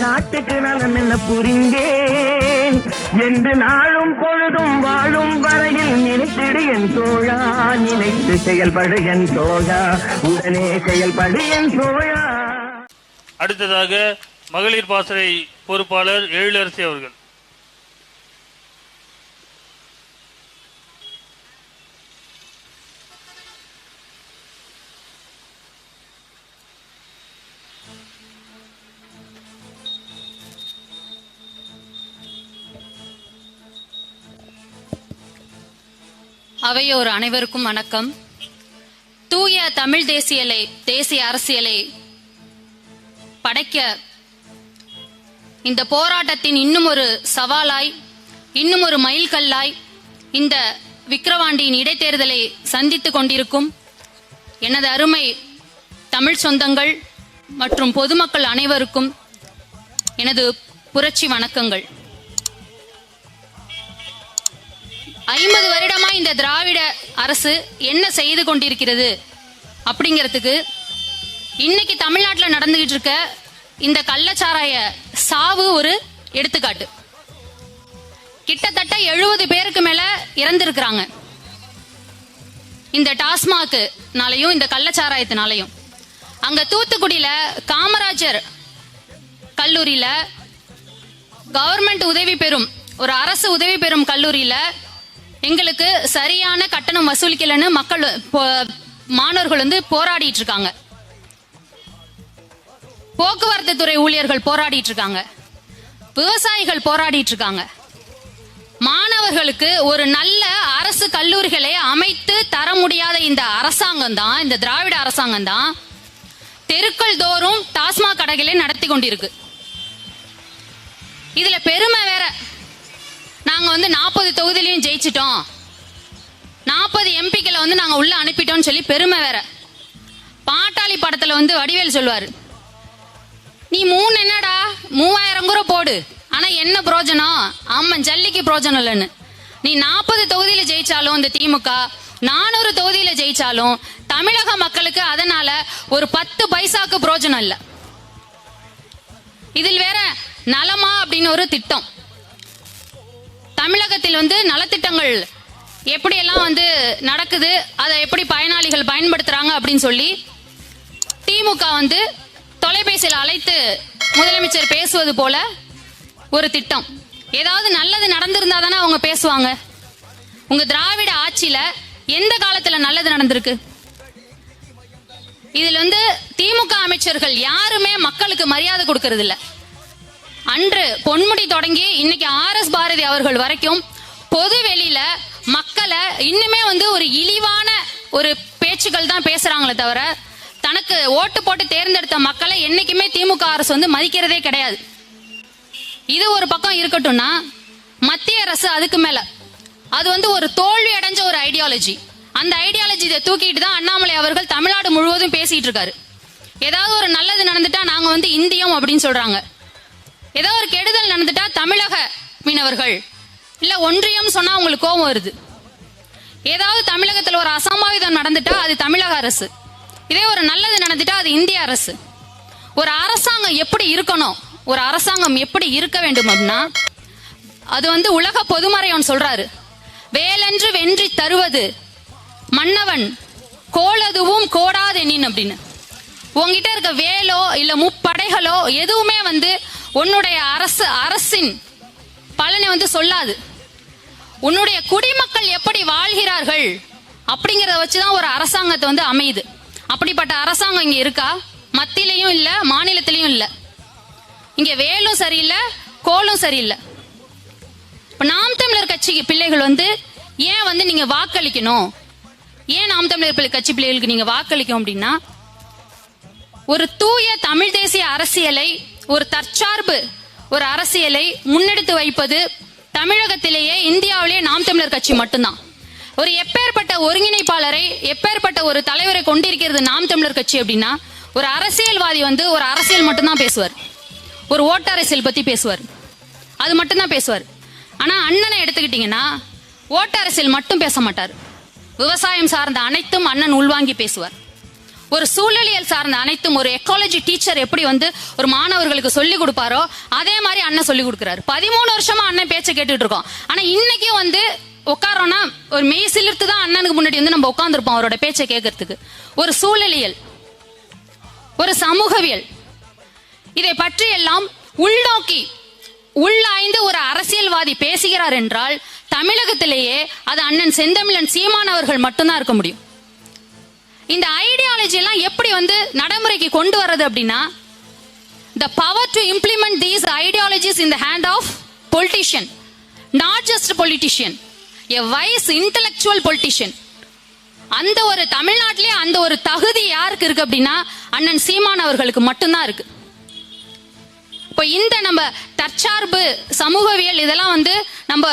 நாட்டுக்கு நலம் என்ன புரிந்தேன்? என்று நாளும் பொழுதும் வாழும் வரையில் நினைத்திடு என் தோழா நினைத்து செயல்படு என் தோழா உடனே செயல்படு என் தோழா. அடுத்ததாக மகளிர் பாசறை பொறுப்பாளர் எழிலரசி அவர்கள். அவையோர் அனைவருக்கும் வணக்கம். தூய தமிழ் தேசியலை தேசிய அரசியலை படைக்க இந்த போராட்டத்தின் இன்னும் ஒரு சவாலாய் இன்னும் ஒரு மைல்கல்லாய் இந்த விக்கிரவாண்டியின் இடைத்தேர்தலை சந்தித்துக் கொண்டிருக்கும் எனது அருமை தமிழ் சொந்தங்கள் மற்றும் பொதுமக்கள் அனைவருக்கும் எனது புரட்சி வணக்கங்கள். ஐம்பது வருடமா இந்த திராவிட அரசு என்ன செய்து கொண்டிருக்கிறது அப்படிங்கிறதுக்கு இன்னைக்கு தமிழ்நாட்டில் நடந்துகிட்டு இருக்க இந்த கள்ளச்சாராய சாவு ஒரு எடுத்துக்காட்டு. கிட்டத்தட்ட எழுபது பேருக்கு மேல இறந்திருக்கிறாங்க. இந்த டாஸ்மாக்னாலையும் இந்த கள்ளச்சாராயத்தினாலையும். அங்க தூத்துக்குடியில காமராஜர் கல்லூரியில கவர்மெண்ட் உதவி பெறும் ஒரு அரசு உதவி பெறும் கல்லூரியில எங்களுக்கு சரியான கட்டணம் வசூலிக்கலன்னு மக்கள் போ- மாணவர்கள் வந்து போராடிட்டு இருக்காங்க. போக்குவரத்து துறை ஊழியர்கள் போராடிட்டு இருக்காங்க. விவசாயிகள் போராடிட்டு இருக்காங்க. மாணவர்களுக்கு ஒரு நல்ல அரசு கல்லூரிகளை அமைத்து தர முடியாத இந்த அரசாங்கம் தான் இந்த திராவிட அரசாங்கம் தான் தெருக்கள் தோறும் டாஸ்மாக் கடைகளை நடத்தி கொண்டிருக்கு. இதுல பெருமை வேற. நாங்க வந்து நாற்பது தொகுதியிலையும் ஜெயிச்சிட்டோம். நாற்பது எம்பிக்களை வந்து நாங்க உள்ள அனுப்பிட்டோம்னு சொல்லி பெருமை வேற. பாட்டாளி படத்துல வந்து வடிவேல் சொல்லுவாரு. நீ மூணு என்னடா? மூவாயிரம் கூட போடு. ஆனா என்ன பிரோஜனம்? ஆமா ஜல்லிக்கு பிரோஜனம் இல்லைன்னு. நீ நாற்பது தொகுதியில ஜெயிச்சாலும் இந்த திமுக நானூறு தொகுதியில ஜெயிச்சாலும் தமிழக மக்களுக்கு அதனால ஒரு பத்து பைசாக்கு பிரோஜனம் இல்லை. இதில் வேற நலமா அப்படின்னு ஒரு திட்டம். தமிழகத்தில் வந்து நலத்திட்டங்கள் எப்படியெல்லாம் வந்து நடக்குது அதை எப்படி பயனாளிகள் பயன்படுத்துறாங்க அப்படின்னு சொல்லி திமுக வந்து தொலைபேசியில் அழைத்து முதலமைச்சர் பேசுவது போல ஒரு திட்டம். ஏதாவது நல்லது நடந்திருந்தா தானே அவங்க பேசுவாங்க. உங்க திராவிட ஆட்சியில எந்த காலத்துல நல்லது நடந்திருக்கு? இதுல வந்து திமுக அமைச்சர்கள் யாருமே மக்களுக்கு மரியாதை கொடுக்கறது இல்லை அன்று பொன்முடி தொடங்கி இன்னைக்கு ஆர் எஸ் பாரதி அவர்கள் வரைக்கும் பொது வெளியில மக்களை இன்னுமே வந்து ஒரு இழிவான ஒரு பேச்சுக்கள் தான் பேசுறாங்களே தவிர தனக்கு ஓட்டு போட்டு தேர்ந்தெடுத்த மக்களை என்னைக்குமே திமுக அரசு வந்து மதிக்கிறதே கிடையாது. இது ஒரு பக்கம் இருக்கட்டும்னா மத்திய அரசு அதுக்கு மேல. அது வந்து ஒரு தோல்வி அடைஞ்ச ஒரு ஐடியாலஜி அந்த ஐடியாலஜி தூக்கிட்டு தான் அண்ணாமலை அவர்கள் தமிழ்நாடு முழுவதும் பேசிட்டு இருக்காரு. ஏதாவது ஒரு நல்லது நடந்துட்டா நாங்க வந்து இந்தியம் அப்படின்னு சொல்றாங்க. ஏதோ ஒரு கெடுதல் நடந்துட்டா தமிழக மீனவர்கள். இல்ல ஒன்றியம் சொன்னா உங்களுக்கு கோபம் வருது. ஏதாவது தமிழகத்துல ஒரு அசம்பாவிதம் நடந்துட்டா அது தமிழக அரசு. இதே ஒரு நல்லது நடந்துட்டா அது இந்திய அரசு. ஒரு அரசாங்கம் எப்படி இருக்கணும்? ஒரு அரசாங்கம் எப்படி இருக்க வேண்டும் அப்படின்னா அது வந்து உலக பொதுமறையவன் சொல்றாரு. வேலென்று வென்றி தருவது மன்னவன் கோலதுவும் கோடாதெனின் அப்படின்னு. உங்ககிட்ட இருக்க வேலோ இல்ல முப்படைகளோ எதுவுமே வந்து உன்னுடைய அரசு அரசின் பலனை வந்து சொல்லாது. உன்னுடைய குடிமக்கள் எப்படி வாழ்கிறார்கள் அப்படிங்கறத வச்சுதான் ஒரு அரசாங்கத்தை வந்து அமையுது. அப்படிப்பட்ட அரசாங்கம் இங்க இருக்கா? மத்தியிலையும் இல்ல மாநிலத்திலையும் இல்ல. இங்க வேலும் சரியில்லை கோலும் சரியில்லை. இப்ப நாம் தமிழர் கட்சி பிள்ளைகள் வந்து ஏன் வந்து நீங்க வாக்களிக்கணும்? ஏன் நாம் தமிழர் பிள்ளை- கட்சி பிள்ளைகளுக்கு நீங்க வாக்களிக்கணும் அப்படின்னா ஒரு தூய தமிழ் தேசிய அரசியலை ஒரு தற்சார்பு ஒரு அரசியலை முன்னெடுத்து வைப்பது தமிழகத்திலேயே இந்தியாவிலேயே நாம் தமிழர் கட்சி மட்டும்தான். ஒரு எப்பேற்பட்ட ஒருங்கிணைப்பாளரை எப்பேற்பட்ட ஒரு தலைவரை கொண்டிருக்கிறது நாம் தமிழர் கட்சி அப்படின்னா ஒரு அரசியல்வாதி வந்து ஒரு அரசியல் மட்டும்தான் பேசுவார். ஒரு ஓட்டு அரசியல் பத்தி பேசுவார். அது மட்டும்தான் பேசுவார். ஆனா அண்ணனை எடுத்துக்கிட்டீங்கன்னா ஓட்டு அரசியல் மட்டும் பேச மாட்டார். விவசாயம் சார்ந்த அனைத்தும் அண்ணன் உள்வாங்கி பேசுவார். ஒரு சூழலியல் சார்ந்த அனைத்தும் ஒரு எக்காலஜி டீச்சர் எப்படி வந்து ஒரு மாணவர்களுக்கு சொல்லி கொடுப்பாரோ அதே மாதிரி அண்ணன் சொல்லி கொடுக்குறாரு. பதிமூணு வருஷமா அண்ணன் பேச்சை கேட்டுட்டு இருக்கோம். ஆனா இன்னைக்கும் வந்து உட்காரோம்னா ஒரு மெய் சிலிர்த்து தான் அண்ணனுக்கு முன்னாடி வந்து நம்ம உட்காந்துருப்போம் அவரோட பேச்சை கேட்கறதுக்கு. ஒரு சூழலியல் ஒரு சமூகவியல். இதை பற்றி எல்லாம் உள்நோக்கி உள்ளாய்ந்து ஒரு அரசியல்வாதி பேசுகிறார் என்றால் தமிழகத்திலேயே அது அண்ணன் செந்தமிழன் சீமானவர்கள் மட்டும்தான் இருக்க முடியும். இந்த ஐடியாலஜி எல்லாம் எப்படி வந்து நடைமுறைக்கு கொண்டு வர்றது அப்படின்னா the power to implement these ideologies in the hand of politician not just politician a wise intellectual politician அந்த ஒரு தமிழ்நாட்டிலே அந்த ஒரு தகுதி யாருக்கு இருக்கு அப்படின்னா அண்ணன் சீமான் அவர்களுக்கு மட்டும்தான் இருக்கு. இப்போ இந்த நம்ம தற்சார்பு சமூகவியல் இதெல்லாம் வந்து நம்ம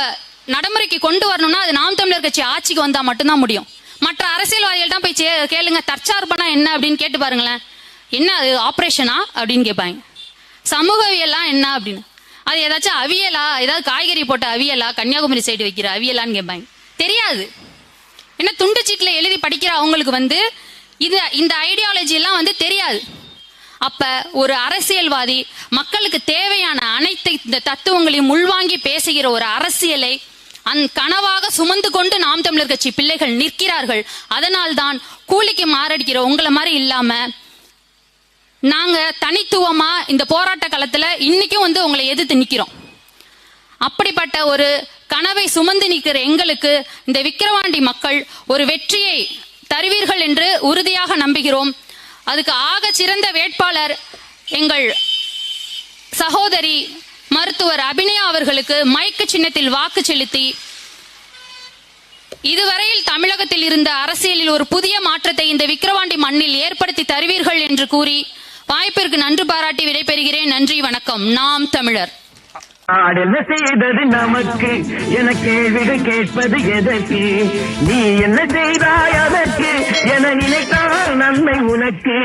நடைமுறைக்கு கொண்டு வரணும்னா அது நாம் தமிழர் கட்சி ஆட்சிக்கு வந்தா மட்டும்தான் முடியும். மற்ற அரசியல்வாதிகள் தான் போய் கேளுங்க தற்சார்பனா என்ன அப்படின்னு கேட்டு பாருங்களேன். என்ன அது ஆப்ரேஷனா அப்படின்னு கேட்பாங்க. சமூகவியல்லாம் என்ன அப்படின்னு. அது ஏதாச்சும் அவியலா ஏதாவது காய்கறி போட்ட அவியலா கன்னியாகுமரி சைடு வைக்கிற அவியலான்னு கேட்பாங்க. தெரியாது. என்ன துண்டு சீட்டில் எழுதி படிக்கிற அவங்களுக்கு வந்து இது இந்த ஐடியாலஜி எல்லாம் வந்து தெரியாது. அப்ப ஒரு அரசியல்வாதி மக்களுக்கு தேவையான அனைத்து இந்த தத்துவங்களையும் உள்வாங்கி பேசுகிற ஒரு அரசியலை அந் கனவாக சுமந்து கொண்டு நாம் தமிழர் கட்சி பிள்ளைகள் நிற்கிறார்கள். அதனால் தான் கூலிக்கு மாரடிக்கிற உங்களை மாதிரி இல்லாம நாங்க தனித்துவமா இந்த போராட்ட காலத்துல இன்னைக்கும் வந்து உங்களை எதிர்த்து நிக்கிறோம். அப்படிப்பட்ட ஒரு கனவை சுமந்து நிற்கிற எங்களுக்கு இந்த விக்கிரவாண்டி மக்கள் ஒரு வெற்றியை தருவீர்கள் என்று உறுதியாக நம்புகிறோம். அதுக்கு ஆக சிறந்த வேட்பாளர் எங்கள் சகோதரி மருத்துவர் அபிநயா அவர்களுக்கு மயக்க சின்னத்தில் வாக்கு செலுத்தி இதுவரையில் தமிழகத்தில் இருந்த அரசியலில் ஒரு புதிய மாற்றத்தை இந்த விக்கிரவாண்டி மண்ணில் ஏற்படுத்தி தருவீர்கள் என்று கூறி வாய்ப்பிற்கு நன்றி பாராட்டி விடைபெறுகிறேன். நன்றி வணக்கம். நாம் தமிழர். ஆடென்ன செய்தது நமக்கு என கேள்விகள் கேட்பது எதற்கு? நீ என்ன செய்தாய் அதற்கு என நினைத்தால் நன்மை உனக்கு.